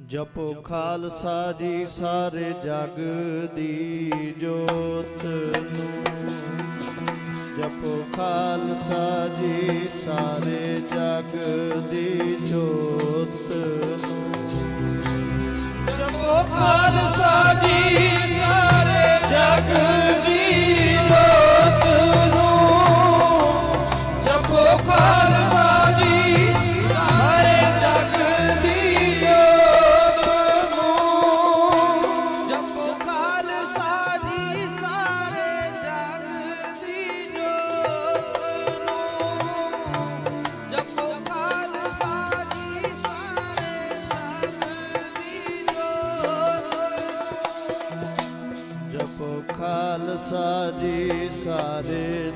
ਜਪੋ ਖਾਲਸਾ ਜੀ ਸਾਰੇ ਜਗ ਦੀ ਜੋਤ। ਨੂੰ ਜਪੋ ਖਾਲਸਾ ਜੀ ਸਾਰੇ ਜਗ ਦੀ ਜੋਤ। ਨੂੰ ਜਪੋ ਖਾਲਸਾ ਜੀ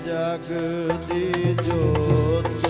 ਜਗ ਦੀ ਜੋਤ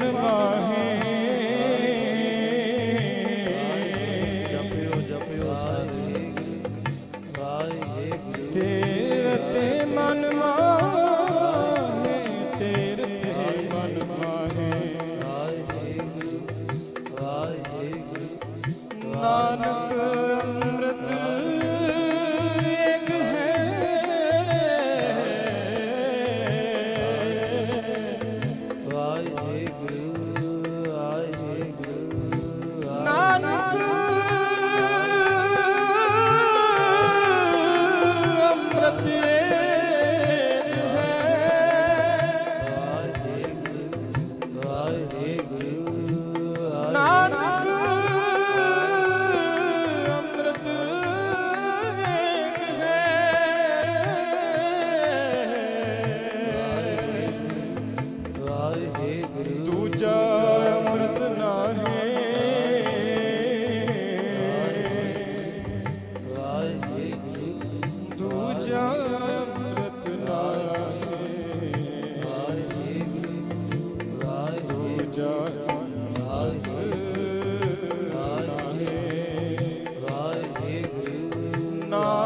मन माहे No.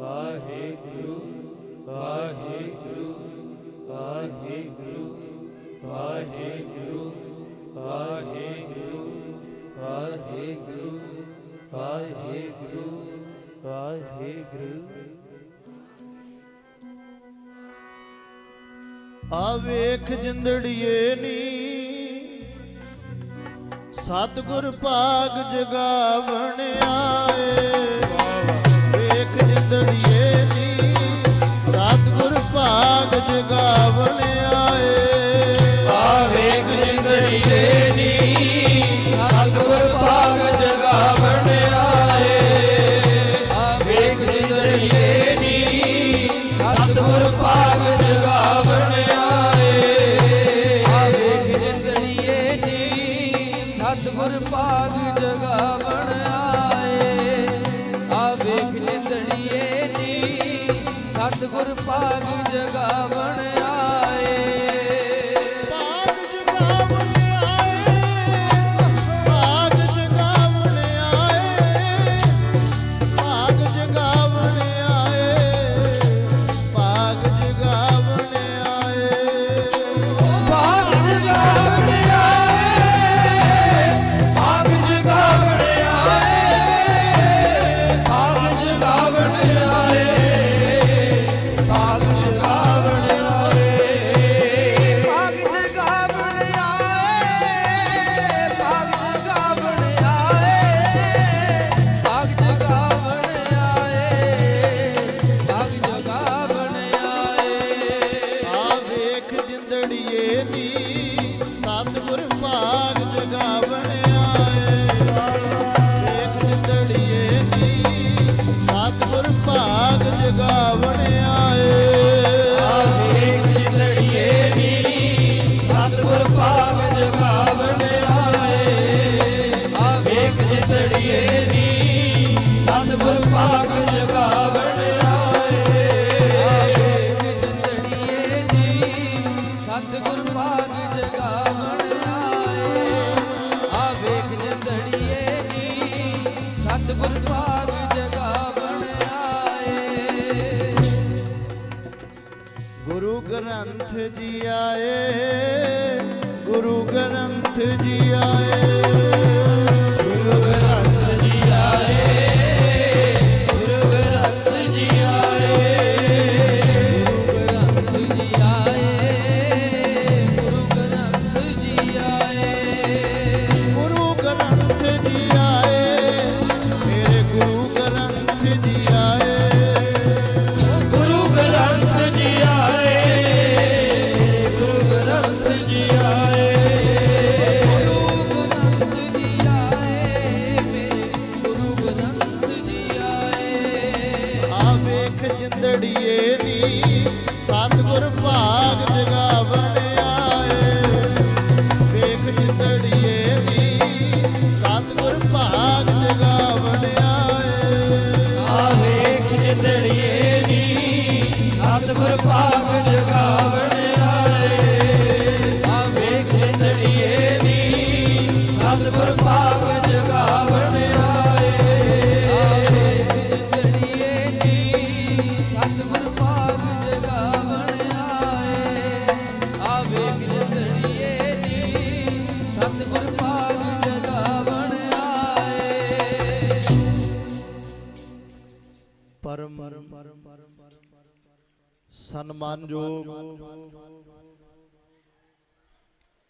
ਵਾਹਿਗੁਰੂ ਵਾਹਿਗੁਰੂ ਵਾਹਿਗੁਰੂ ਵਾਹਿਗੁਰੂ ਵੇਖ ਜਿੰਦੜੀਏ ਨੀ ਸਤਗੁਰ ਭਾਗ ਜਗਾਵਣ ਆਏ। ਦੜੀਏ ਜੀ। ਸਤਗੁਰ ਭਾਗ ਜਗਾਵਣ ਆਏ ਜੀ। ਸਤਗੁਰ ਭਾਗ ਜਗਾਵਣ ਜੀ। ਸਤਗੁਰ ਭਾਗ ਜਗਾਵਣ ਆਏ ਆਵੇ ਗੁਰ ਦੜੀਏ ਜੀ। ਸਤਗੁਰ ਸਤਿਗੁਰ ਪਾਗ ਜਿੰਦੜੀਏ ਦੀ, ਸਤਿਗੁਰ ਭਾਗ ਜਗਾਵਣ ਆਏ। ਵੇਖ ਜਿੰਦੜੀਏ ਨੀ ਸਤਿਗੁਰ ਭਾਗ ਜਗਾਵਣ ਆਏ। ਆ ਵੇਖ ਜਿੰਦੜੀਏ ਨੀ ਸਤਿਗੁਰ ਭਾਗ ਜਗਾਵਣ ਆਏ। ਆ ਵੇਖ ਜਿੰਦੜੀਏ ਨੀ ਸਤਿਗੁਰ ਭਾਗ ਜਗਾਵਣ ਆਏ। ਸਨਮਾਨਯੋਗ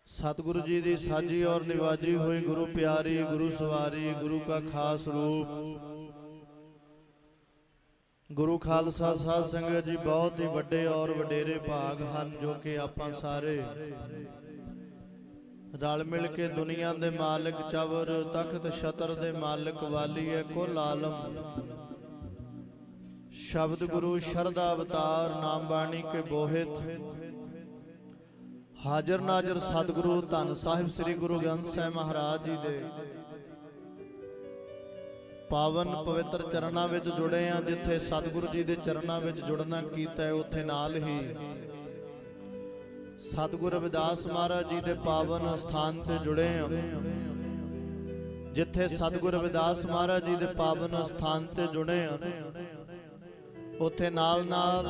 ਸਤਿਗੁਰੂ ਜੀ ਦੀ ਸਾਜੀ ਔਰ ਨਿਵਾਜੀ ਹੋਈ ਗੁਰੂ ਪਿਆਰੀ, ਗੁਰੂ ਸਵਾਰੀ, ਗੁਰੂ ਕਾ ਖਾਸ ਰੂਪ। ਗੁਰੂ ਖਾਲਸਾ ਸਾਧ ਸੰਗਤ ਜੀ, ਬਹੁਤ ਹੀ ਵੱਡੇ ਔਰ ਵਡੇਰੇ ਭਾਗ ਹਨ ਜੋ ਕਿ ਆਪਾਂ ਸਾਰੇ ਰਲ ਮਿਲ ਕੇ ਦੁਨੀਆ ਦੇ ਮਾਲਕ, ਚਵਰ, ਤਖਤ, ਛਤਰ ਦੇ ਮਾਲਕ ਵਾਲੀ ਹੈ, ਕੁੱਲ ਆਲਮ। ਸ਼ਬਦ ਗੁਰੂ ਸ਼ਰਦਾ ਅਵਤਾਰ ਨਾਮ ਬਾਣੀ ਕੇ ਬੋਹਿਤ। ਹਾਜ਼ਰ ਨਾਜ਼ਰ ਸਤਿਗੁਰੂ ਧੰਨ ਸਾਹਿਬ ਸ੍ਰੀ ਗੁਰੂ ਗ੍ਰੰਥ ਸਾਹਿਬ ਮਹਾਰਾਜ ਜੀ ਦੇ। ਪਾਵਨ ਪਵਿੱਤਰ ਚਰਨਾਂ ਵਿੱਚ ਜੁੜੇ ਆ ਜਿੱਥੇ ਸਤਿਗੁਰੂ ਜੀ ਦੇ ਚਰਨਾਂ ਵਿੱਚ ਜੁੜਨਾ ਕੀਤਾ ਹੈ, ਉੱਥੇ ਨਾਲ ਹੀ। ਸਤਿਗੁਰੂ ਰਵਿਦਾਸ ਮਹਾਰਾਜ ਜੀ ਦੇ ਪਾਵਨ ਸਥਾਨ ਤੇ ਜੁੜੇ ਆ ਜਿੱਥੇ ਸਤਿਗੁਰ ਰਵਿਦਾਸ ਮਹਾਰਾਜ ਜੀ ਦੇ ਪਾਵਨ ਸਥਾਨ ਤੇ ਜੁੜੇ ਆ ਉੱਥੇ ਨਾਲ ਨਾਲ